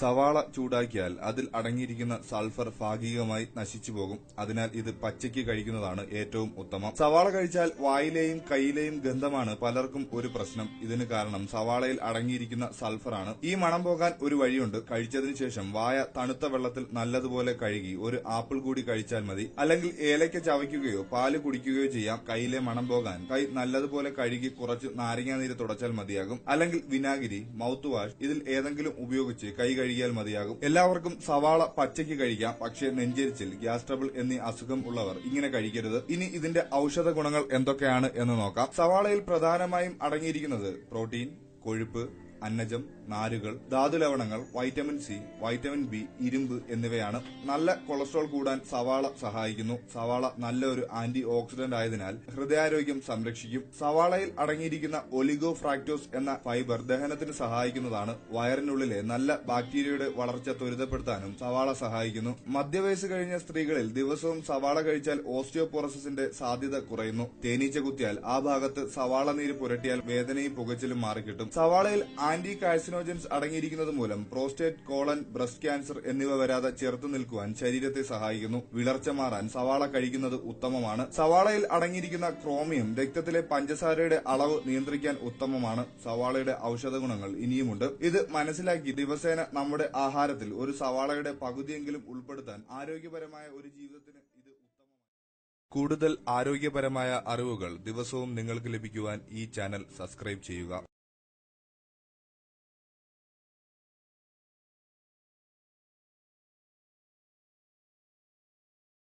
സവാള ചൂടാക്കിയാൽ അതിൽ അടങ്ങിയിരിക്കുന്ന സൾഫർ ഭാഗികമായി നശിച്ചു പോകും അതിനാൽ ഇത് പച്ചയ്ക്ക് കഴിക്കുന്നതാണ് ഏറ്റവും ഉത്തമം. സവാള കഴിച്ചാൽ വായിലെയും കൈയിലെയും ഗന്ധമാണ് പലർക്കും ഒരു പ്രശ്നം. ഇതിന് കാരണം സവാളയിൽ അടങ്ങിയിരിക്കുന്ന സൾഫറാണ്. ഈ മണം പോകാൻ ഒരു വഴിയുണ്ട്. കഴിച്ചതിന് ശേഷം വായ തണുത്ത വെള്ളത്തിൽ നല്ലതുപോലെ കഴുകി ഒരു ആപ്പിൾ കൂടി കഴിച്ചാൽ മതി. അല്ലെങ്കിൽ ഏലയ്ക്ക ചവയ്ക്കുകയോ പാൽ കുടിക്കുകയോ ചെയ്യാം. കൈയിലെ മണം പോകാൻ കൈ നല്ലതുപോലെ കഴുകി കുറച്ച് നാരങ്ങാനീര് തുടച്ചാൽ മതിയാകും. അല്ലെങ്കിൽ വിനാഗിരി മൗത്ത് വാഷ് ഇതിൽ ഏതെങ്കിലും ഉപയോഗിച്ച് കൈ കഴുകിയാൽ മതിയാകും. എല്ലാവർക്കും സവാള പച്ചയ്ക്ക് കഴിക്കാം പക്ഷേ നെഞ്ചരിച്ചിൽ ഗ്യാസ് ട്രബിൾ എന്നീ അസുഖം ഉള്ളവർ ഇങ്ങനെ കഴിക്കരുത്. ഇനി ഇതിന്റെ ഔഷധ ഗുണങ്ങൾ എന്തൊക്കെയാണ് എന്ന് നോക്കാം. സവാളയിൽ പ്രധാനമായും അടങ്ങിയിരിക്കുന്നത് പ്രോട്ടീൻ കൊഴുപ്പ് അന്നജം നാരുകൾ ധാതുലവണങ്ങൾ വൈറ്റമിൻ സി വൈറ്റമിൻ ബി ഇരുമ്പ് എന്നിവയാണ് നല്ല കൊളസ്ട്രോൾ കൂടാൻ സവാള സഹായിക്കുന്നു. സവാള നല്ലൊരു ആന്റി ഓക്സിഡന്റ് ആയതിനാൽ ഹൃദയാരോഗ്യം സംരക്ഷിക്കും. സവാളയിൽ അടങ്ങിയിരിക്കുന്ന ഒലിഗോ ഫ്രാക്ടോസ് എന്ന ഫൈബർ ദഹനത്തിന് സഹായിക്കുന്നതാണ്. വയറിനുള്ളിലെ നല്ല ബാക്ടീരിയയുടെ വളർച്ച ത്വരിതപ്പെടുത്താനും സവാള സഹായിക്കുന്നു. മധ്യവയസ്സ് കഴിഞ്ഞ സ്ത്രീകളിൽ ദിവസവും സവാള കഴിച്ചാൽ ഓസ്റ്റിയോപോറസിന്റെ സാധ്യത കുറയുന്നു. തേനീച്ച കുത്തിയാൽ ആ ഭാഗത്ത് സവാള നീര് പുരട്ടിയാൽ വേദനയും പുകച്ചിലും മാറിക്കിട്ടും. സവാളയിൽ ആന്റി കാഴ്സിനോജൻസ് അടങ്ങിയിരിക്കുന്നത് മൂലം പ്രോസ്റ്റേറ്റ് കോളൻ ബ്രസ്റ്റ് ക്യാൻസർ എന്നിവ വരാതെ ചെറുത്തു നിൽക്കുവാൻ ശരീരത്തെ സഹായിക്കുന്നു. വിളർച്ച മാറാൻ സവാള കഴിക്കുന്നത് ഉത്തമമാണ്. സവാളയിൽ അടങ്ങിയിരിക്കുന്ന ക്രോമിയം രക്തത്തിലെ പഞ്ചസാരയുടെ അളവ് നിയന്ത്രിക്കാൻ ഉത്തമമാണ്. സവാളയുടെ ഔഷധ ഗുണങ്ങൾ ഇനിയുമുണ്ട്. ഇത് മനസ്സിലാക്കി ദിവസേന നമ്മുടെ ആഹാരത്തിൽ ഒരു സവാളയുടെ പകുതിയെങ്കിലും ഉൾപ്പെടുത്താൻ ആരോഗ്യപരമായ ഒരു ജീവിതത്തിന് ഇത് കൂടുതൽ ആരോഗ്യപരമായ അറിവുകൾ ദിവസവും നിങ്ങൾക്ക് ലഭിക്കുവാൻ ഈ ചാനൽ സബ്സ്ക്രൈബ് ചെയ്യുക.